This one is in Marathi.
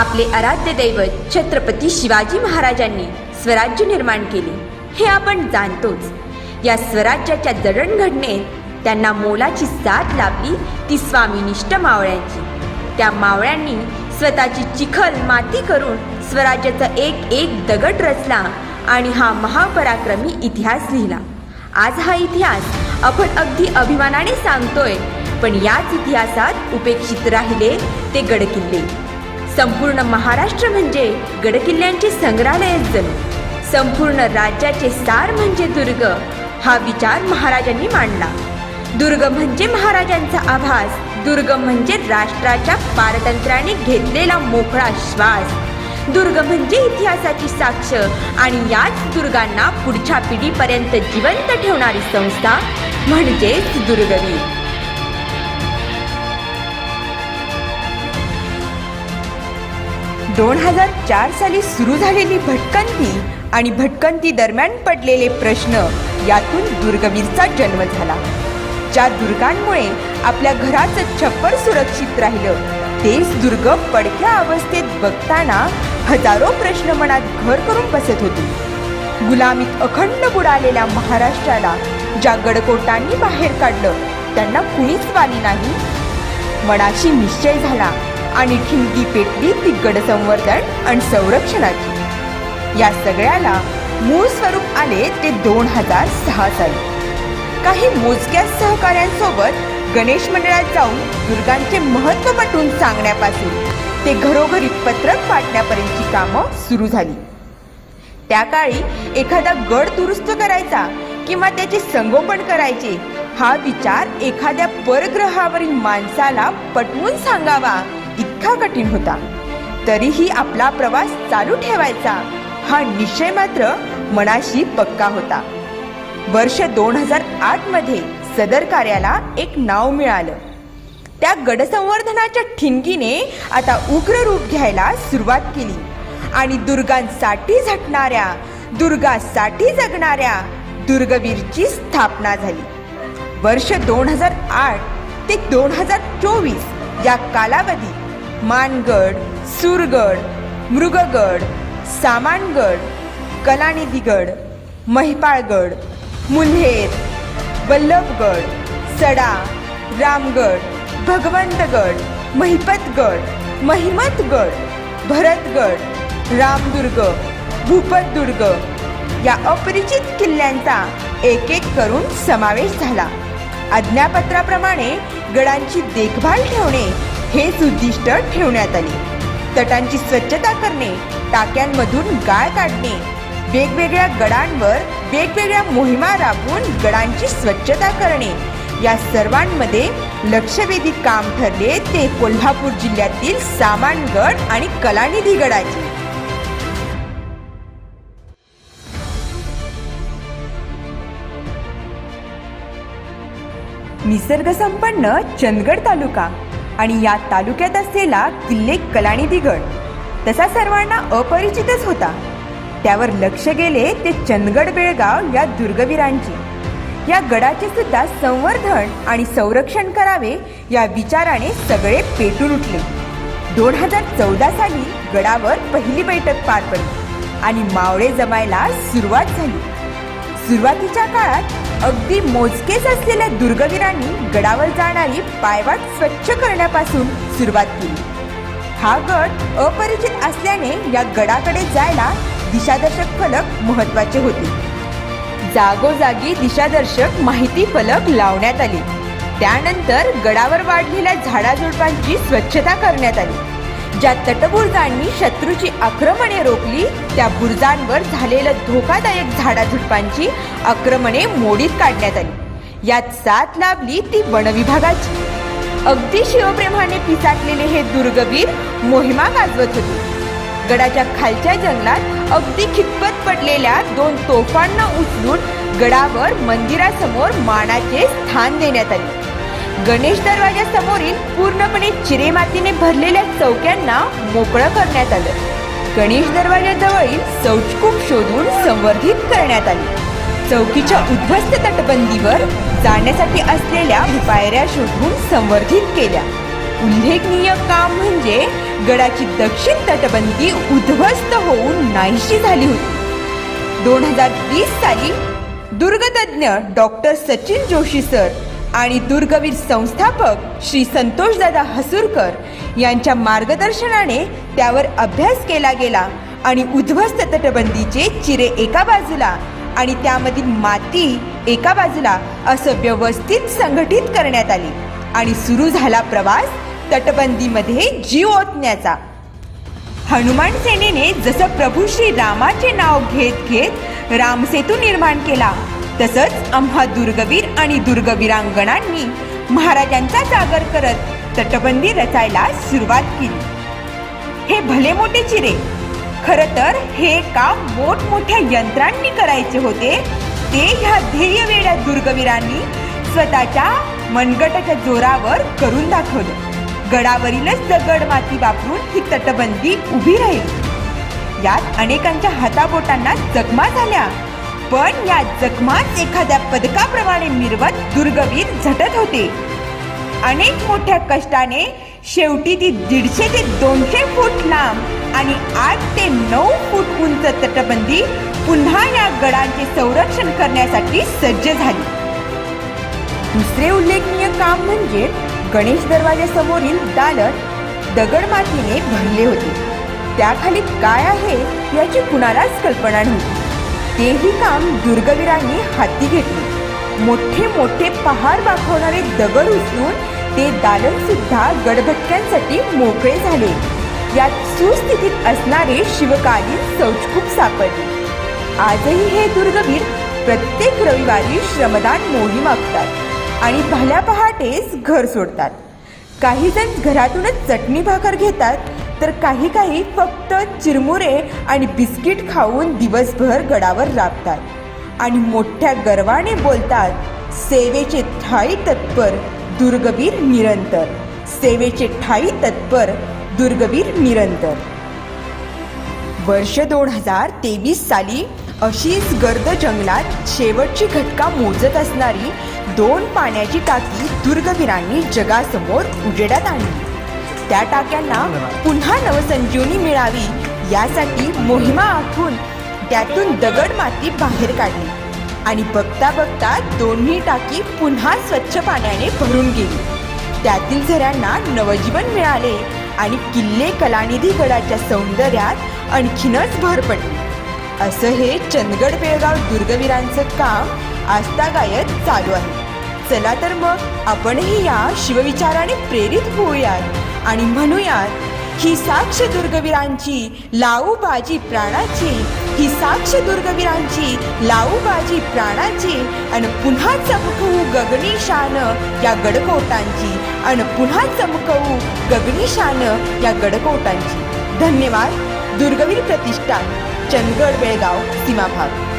आपले आराध्य दैवत छत्रपती शिवाजी महाराजांनी स्वराज्य निर्माण केले. हे आपण जाणतोच. या स्वराज्याच्या जडणघडणेत त्यांना मोलाची साथ लाभली ती स्वामीनिष्ठ मावळ्यांची. त्या मावळ्यांनी स्वतःची चिखल माती करून स्वराज्याचा एक एक दगड रचला आणि हा महापराक्रमी इतिहास लिहिला. आज हा इतिहास आपण अगदी अभिमानाने सांगतोय पण याच इतिहासात उपेक्षित राहिले ते गडकिल्ले. संपूर्ण महाराष्ट्र म्हणजे गडकिल्ल्यांचे संग्रहालयच जणू. संपूर्ण राज्याचे सार म्हणजे दुर्ग. हा विचार महाराजांनी मांडला. दुर्ग म्हणजे महाराजांचा आभास. दुर्ग म्हणजे राष्ट्राच्या पारतंत्र्याने घेतलेला मोकळा श्वास. दुर्ग म्हणजे इतिहासाची साक्ष आणि याच दुर्गांना पुढच्या पिढीपर्यंत जिवंत ठेवणारी संस्था म्हणजेच दुर्गवीर. दोन हजार चार साली सुरू झालेली भटकंती आणि भटकंती दरम्यान पडलेले प्रश्न यातून दुर्गवीरचा जन्म झाला. ज्या दुर्गांमुळे आपल्या घराचं छप्पर सुरक्षित राहिलं तेच दुर्ग पडक्या अवस्थेत बघताना हजारो प्रश्न मनात घर करून बसत होते. गुलामीत अखंड बुडालेल्या महाराष्ट्राला ज्या गडकोटांनी बाहेर काढलं त्यांना कुणीच वाली नाही. मनाशी निश्चय झाला आणि ठिणगी पेटली ती गडसंवर्धन आणि संरक्षणाची. या सगळ्याला मूळ स्वरूप आले ते दोन हजार सहा साली. काही मोजक्या सहकाऱ्यांसोबत गणेश मंडळात जाऊन दुर्गांचे महत्त्व पटवून सांगण्यापासून ते घरोघरी पत्रक वाटण्यापर्यंतची कामं सुरू झाली. त्या काळी एखादा गड दुरुस्त करायचा किंवा त्याचे संगोपन करायचे हा विचार एखाद्या परग्रहावरील माणसाला पटवून सांगावा इतका कठीण होता. तरीही आपला प्रवास चालू ठेवायचा हा निश्चय मात्र मनाशी पक्का होता. वर्ष दोन हजार आठमध्ये सदर कार्याला एक नाव मिळालं. त्या गडसंवर्धनाच्या ठिणगीने आता उग्र रूप घ्यायला सुरुवात केली आणि दुर्गांसाठी झटणाऱ्या दुर्गासाठी जगणाऱ्या दुर्गवीरची स्थापना झाली. वर्ष दोन हजार आठ ते दोन हजार चोवीस या कालावधीत मानगड सुरगड मृगगड सामानगड कलानिधीगड महिपाळगड मुल्हेर वल्लभगड सडा रामगड भगवंतगड महिपतगड महिमतगड भरतगड रामदुर्ग भूपतदुर्ग या अपरिचित किल्ल्यांचा एक एक करून समावेश झाला. आज्ञापत्राप्रमाणे गडांची देखभाल ठेवणे हेच उद्दिष्ट ठेवण्यात आले. तटांची स्वच्छता करणे टाक्यांमधून गाळ काढणे वेगवेगळ्या गडांवर वेगवेगळ्या मोहिमा राबवून गडांची स्वच्छता करणे या सर्वांमध्ये लक्षवेधी काम ठरले ते कोल्हापूर जिल्ह्यातील सामानगड आणि कलानिधी गडाचे. निसर्गसंपन्न चंदगड तालुका. आणि या तालुक्यात असलेला किल्ले कलानिधीगड तसा सर्वांना अपरिचितच होता. त्यावर लक्ष गेले ते चंदगड बेळगाव या दुर्गवीरांची. या गडाचे सुद्धा संवर्धन आणि संरक्षण करावे या विचाराने सगळे पेटून उठले. दोन हजार चौदा साली गडावर पहिली बैठक पार पडली आणि मावळे जमायला सुरुवात झाली. सुरुवातीच्या काळात अगदी मोजकेच असलेल्या दुर्गवीरांनी गडावर जाणारी पायवाट स्वच्छ करण्यापासून सुरुवात केली. हा गड अपरिचित असल्याने या गडाकडे जायला दिशादर्शक फलक महत्त्वाचे होते. जागोजागी दिशादर्शक माहिती फलक लावण्यात आले. त्यानंतर गडावर वाढलेल्या झाडाझुडपांची स्वच्छता करण्यात आली. ज्या तटबुर्जांनी शत्रूची आक्रमणे रोखली त्या बुर्जांवर झालेलं धोकादायक झाडाझुडपांची आक्रमणे मोडीत काढण्यात आली. यात साथ लाभली ती वनविभागाची. अगदी शिवप्रेमाने पिसाटलेले हे दुर्गवीर मोहिमा गाजवत होते. गडाच्या खालच्या जंगलात अगदी खितपत पडलेल्या दोन तोफांना उचलून गडावर मंदिरासमोर मानाचे स्थान देण्यात आले. गणेश दरवाजासमोरील पूर्णपणे चिरेमातीने भरलेल्या चौक्यांना मोकळं करण्यात आलं. गणेश दरवाजाजवळील शौचकूप शोधून संवर्धित करण्यात आले. चौकीच्या उद्ध्वस्त तटबंदीवर जाण्यासाठी असलेल्या पायऱ्या शोधून संवर्धित केल्या. उल्लेखनीय काम म्हणजे गडाची दक्षिण तटबंदी उद्ध्वस्त होऊन नाहीशी झाली होती. दोन हजार वीस साली दुर्गतज्ञ डॉक्टर सचिन जोशी सर आणि दुर्गवीर संस्थापक श्री संतोषदादा हसूरकर यांच्या मार्गदर्शनाने त्यावर अभ्यास केला गेला आणि उद्ध्वस्त तटबंदीचे चिरे एका बाजूला आणि त्यामधील माती एका बाजूला असं व्यवस्थित संघटित करण्यात आली. आणि सुरू झाला प्रवास तटबंदीमध्ये जीव ओतण्याचा. हनुमान सेनेने जसं प्रभू श्री रामाचे नाव घेत घेत रामसेतू निर्माण केला तसंच आम्हा दुर्गवीर आणि दुर्गवीरांगणांनी महाराजांचा जागर करत तटबंदी रचायला सुरुवात केली. हे भले मोठे चिरे खर तर हे काम मोठमोठ्या यंत्रांनी करायचे होते? ते ह्या ध्येय ध्येयवेड्या दुर्गवीरांनी स्वतःच्या मनगटाच्या जोरावर करून दाखवलं. गडावरीलच दगड माती वापरून ही तटबंदी उभी राहील. यात अनेकांच्या हाताबोटांना जखमा झाल्या. पण या जखमाच एखाद्या पदकाप्रमाणे मिरवत दुर्गवीर झटत होते. अनेक मोठ्या कष्टाने शेवटी ती दीडशे ते दोनशे फूट लांब आणि आठ ते नऊ फूट उंच तटबंदी पुन्हा या गडांचे संरक्षण करण्यासाठी सज्ज झाली. दुसरे उल्लेखनीय काम म्हणजे गणेश दरवाजासमोरील दालन दगडमातीने भरले होते. त्याखाली काय आहे याची कुणालाच कल्पना नव्हती. तेही काम दुर्गवीरांनी हाती घेतले. मोठे मोठे पहाड दाखवणारे दगड उचलून ते दालन सुद्धा गडभटक्यांसाठी मोकळे झाले. यात सुस्थितीत असणारे शिवकालीन संचकूप सापडले. आजही हे दुर्गवीर प्रत्येक रविवारी श्रमदान मोहीम आखतात आणि भल्या पहाटेच घर सोडतात. काही जण घरातूनच चटणी भाकर घेतात तर काही काही फक्त चिरमुरे आणि बिस्किट खाऊन दिवसभर गडावर राबतात. आणि मोठ्या गर्वाने बोलतात सेवेचे ठाई तत्पर दुर्गवीर निरंतर. सेवेचे ठाई तत्पर दुर्गवीर निरंतर. वर्ष दोन हजार तेवीस साली अशीच गर्द जंगलात शेवटची घटका मोजत असणारी दोन पाण्याची टाकी दुर्गवीरांनी जगासमोर उजेडात आणली. त्या टाक्यांना पुन्हा नवसंजीवनी मिळावी यासाठी मोहिमा आखून त्यातून दगड माती बाहेर काढली. आणि बघता बघता दोन्ही टाकी पुन्हा स्वच्छ पाण्याने भरून गेली. त्यातील झऱ्यांना नवजीवन मिळाले आणि किल्ले कलानिधी गडाच्या सौंदर्यात आणखीनच भर पडली. असं हे चंदगड बेळगाव दुर्गवीरांचं काम आस्थागायत चालू आहे. चला तर मग आपणही या शिवविचाराने प्रेरित होऊयात. आणि म्हणूयात ही साक्ष दुर्गवीरांची लाऊ बाजी प्राणाची ही साक्ष दुर्गवीरांची लाऊ बाजी प्राणाची आणि पुन्हा चमकवू गगनी शान या गडकोटांची आणि पुन्हा चमकवू गगनीशान या गडकोटांची. धन्यवाद. दुर्गवीर प्रतिष्ठान. चंदगड बेळगाव सीमाभाग.